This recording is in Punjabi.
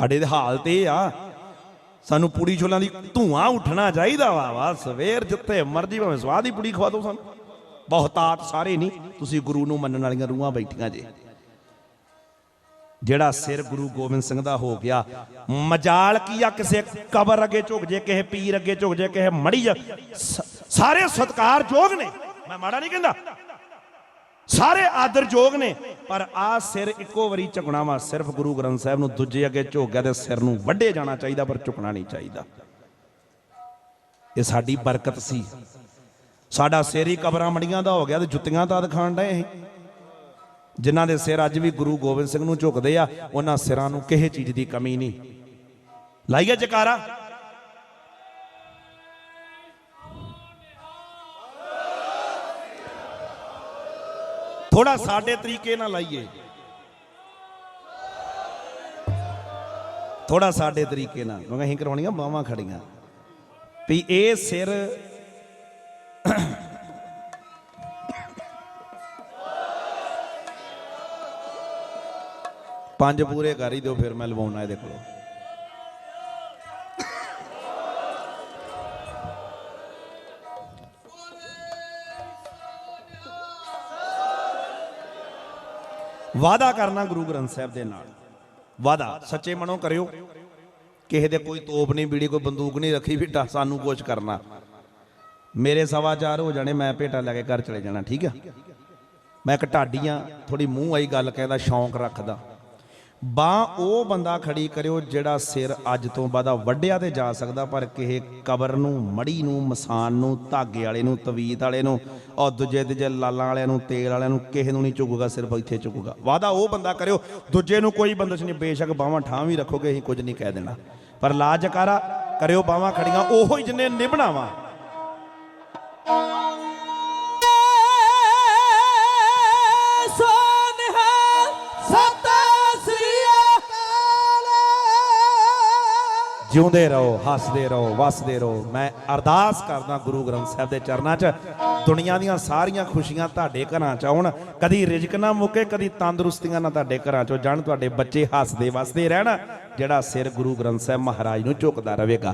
ਸਾਡੇ ਦੇ ਹਾਲ ਇਹ ਆ। ਸਾਨੂੰ ਪੂੜੀ ਛੋਲਾਂ ਦੀ ਧੂਆਂ ਉੱਠਣਾ ਚਾਹੀਦਾ ਵਾ ਵਾ ਸਵੇਰ ਜਿੱਥੇ ਮਰਜ਼ੀ ਭਾਵੇਂ ਸਵਾਦ ਦੀ ਪੂੜੀ ਖਵਾ ਦਿਓ ਸਾਨੂੰ ਬਹੁਤਾਤ ਸਾਰੇ ਨਹੀਂ ਤੁਸੀਂ ਗੁਰੂ ਨੂੰ ਮੰਨਣ ਵਾਲੀਆਂ ਰੂਹਾਂ ਬੈਠੀਆਂ ਜੇ। ਜਿਹੜਾ ਸਿਰ ਗੁਰੂ ਗੋਬਿੰਦ ਸਿੰਘ ਦਾ ਹੋ ਗਿਆ, ਮਜਾਲ ਕੀ ਆ ਕਿਸੇ ਕਬਰ ਅੱਗੇ ਝੁਕ ਜੇ, ਕਿਸੇ ਪੀਰ ਅੱਗੇ ਝੁਕ ਜੇ, ਕਿਸੇ ਮੜੀ ਜਾ- ਸ- ਸਾਰੇ ਸਤਕਾਰਯੋਗ ਨੇ। ਮੈਂ ਮਾੜਾ ਨਹੀਂ ਕਹਿੰਦਾ। ਸਾਰੇ ਆਦਰ ਯੋਗ ਨੇ। ਪਰ ਆ ਸਿਰ ਇੱਕੋ ਵਾਰੀ ਝੁਕਣਾ ਵਾ ਸਿਰਫ ਗੁਰੂ ਗ੍ਰੰਥ ਸਾਹਿਬ ਨੂੰ, ਦੂਜੇ ਅੱਗੇ ਝੁਕ ਗਿਆ ਤੇ ਸਿਰ ਨੂੰ ਵੱਡੇ ਜਾਣਾ ਚਾਹੀਦਾ, ਪਰ ਝੁਕਣਾ ਨਹੀਂ ਚਾਹੀਦਾ। ਇਹ ਸਾਡੀ ਬਰਕਤ ਸੀ। ਸਾਡਾ ਸਿਰ ਹੀ ਕਬਰਾਂ ਮੜੀਆਂ ਦਾ ਹੋ ਗਿਆ ਤੇ ਜੁੱਤੀਆਂ ਤਾਂ ਦਿਖਾਣ ਡਏ ਅਸੀਂ ਜਿਨ੍ਹਾਂ ਦੇ ਸਿਰ ਅੱਜ ਵੀ ਗੁਰੂ ਗੋਬਿੰਦ ਸਿੰਘ ਨੂੰ ਝੁਕਦੇ ਆ, ਉਹਨਾਂ ਸਿਰਾਂ ਨੂੰ ਕਿਸੇ ਚੀਜ਼ ਦੀ ਕਮੀ ਨਹੀਂ। ਲਾਈਏ ਜਕਾਰਾ। ਥੋੜਾ ਸਾਡੇ ਤਰੀਕੇ ਨਾਲ ਲਾਈਏ। ਥੋੜਾ ਸਾਡੇ ਤਰੀਕੇ ਨਾਲ। ਕਿਉਂਕਿ ਅਸੀਂ ਕਰਾਉਣੀਆਂ ਬਾਹਾਂ ਖੜੀਆਂ। ਵੀ ਇਹ ਸਿਰ ਪੰਜ ਪੂਰੇ ਕਰ ਹੀ ਦਿਓ, ਫਿਰ ਮੈਂ ਲਵਾਉਣਾ ਇਹਦੇ ਕੋਲੋਂ। ਵਾਦਾ ਕਰਨਾ ਗੁਰੂ ਗ੍ਰੰਥ ਸਾਹਿਬ ਦੇ ਨਾਲ। ਵਾਦਾ ਸੱਚੇ ਮਨੋਂ ਕਰਿਓ। ਕਿਸੇ ਦੇ ਕੋਈ ਤੋਪ ਨਹੀਂ, ਬੀੜੀ ਕੋਈ ਬੰਦੂਕ ਨਹੀਂ ਰੱਖੀ ਵੀ ਸਾਨੂੰ ਕੁਝ ਕਰਨਾ। ਮੇਰੇ ਸਵਾ ਚਾਰ ਹੋ ਜਾਣੇ, ਮੈਂ ਭੇਟਾ ਲੈ ਕੇ ਘਰ ਚਲੇ ਜਾਣਾ, ਠੀਕ ਆ? ਮੈਂ ਇੱਕ ਢਾਡੀਆਂ ਥੋੜੀ ਮੂੰਹ ਆਈ ਗੱਲ ਕਹਿੰਦਾ ਸ਼ੌਂਕ ਰੱਖਦਾ। ਬਾਹ ਉਹ ਬੰਦਾ ਖੜੀ ਕਰਿਓ ਜਿਹੜਾ ਸਿਰ ਅੱਜ ਤੋਂ ਬਾਅਦ ਵੱਡਿਆ ਤੇ ਜਾ ਸਕਦਾ, ਪਰ ਕਿਸੇ ਕਬਰ ਨੂੰ, ਮੜੀ ਨੂੰ, ਮਸਾਨ ਨੂੰ, ਧਾਗੇ ਵਾਲੇ ਨੂੰ, ਤਵੀਤ ਵਾਲੇ ਨੂੰ, ਔਰ ਦੂਜੇ ਦੂਜੇ ਲਾਲਾਂ ਵਾਲਿਆਂ ਨੂੰ, ਤੇਲ ਵਾਲਿਆਂ ਨੂੰ ਕਿਸੇ ਨੂੰ ਨਹੀਂ ਚੁੱਕੂਗਾ, ਸਿਰਫ ਇੱਥੇ ਚੁਗੂਗਾ ਵਾਦਾ ਉਹ ਬੰਦਾ ਕਰਿਓ, ਦੂਜੇ ਨੂੰ ਕੋਈ ਬੰਦਸ਼ ਨਹੀਂ, ਬੇਸ਼ੱਕ ਬਾਹਾਂ ਠਾਂ ਵੀ ਰੱਖੋਗੇ, ਅਸੀਂ ਕੁਝ ਨਹੀਂ ਕਹਿ ਦੇਣਾ। ਪਰ ਲਾਜਕਾਰਾ ਕਰਿਓ, ਬਾਹਾਂ ਖੜੀਆਂ, ਉਹੋ ਹੀ ਜਿੰਨੇ ਨਿਭਣਾਵਾ। ਜਿਉਂਦੇ ਰਹੋ, ਹੱਸਦੇ ਰਹੋ, ਵਸਦੇ ਰਹੋ। ਮੈਂ ਅਰਦਾਸ ਕਰਦਾ ਗੁਰੂ ਗ੍ਰੰਥ ਸਾਹਿਬ ਦੇ ਚਰਨਾਂ 'ਚ, ਦੁਨੀਆ ਦੀਆਂ ਸਾਰੀਆਂ ਖੁਸ਼ੀਆਂ ਤੁਹਾਡੇ ਘਰਾਂ 'ਚ ਆਉਣ। ਕਦੀ ਰਿਜ਼ਕ ਨਾ ਮੁੱਕੇ, ਕਦੀ ਤੰਦਰੁਸਤੀਆਂ ਨਾ ਤੁਹਾਡੇ ਘਰਾਂ 'ਚੋਂ ਜਾਣ, ਤੁਹਾਡੇ ਬੱਚੇ ਹੱਸਦੇ ਵਸਦੇ ਰਹਿਣ, ਜਿਹੜਾ ਸਿਰ ਗੁਰੂ ਗ੍ਰੰਥ ਸਾਹਿਬ ਮਹਾਰਾਜ ਨੂੰ ਝੁਕਦਾ ਰਹੇਗਾ।